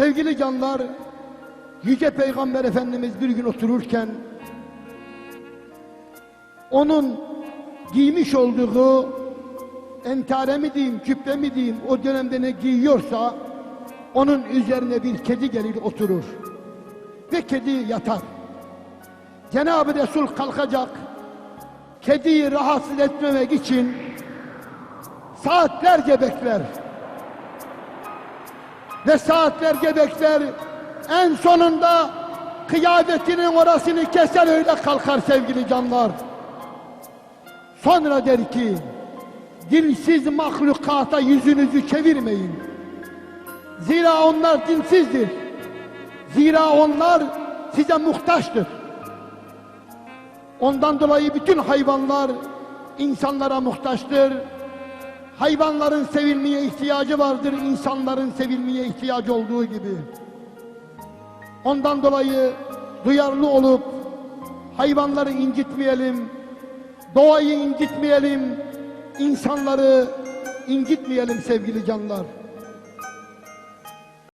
Sevgili canlar, Yüce Peygamber Efendimiz bir gün otururken onun giymiş olduğu entare mi diyeyim, küpe mi diyeyim o dönemde ne giyiyorsa onun üzerine bir kedi gelir oturur ve kedi yatar. Cenab-ı Resul kalkacak kediyi rahatsız etmemek için saatlerce bekler ve saatlerce bekler en sonunda kıyafetinin orasını keser öyle kalkar sevgili canlar. Sonra der ki dilsiz mahlukata yüzünüzü çevirmeyin. Zira onlar dinsizdir. Zira onlar size muhtaçtır. Ondan dolayı bütün hayvanlar insanlara muhtaçtır. Hayvanların sevilmeye ihtiyacı vardır, insanların sevilmeye ihtiyacı olduğu gibi. Ondan dolayı duyarlı olup hayvanları incitmeyelim, doğayı incitmeyelim, insanları incitmeyelim sevgili canlar.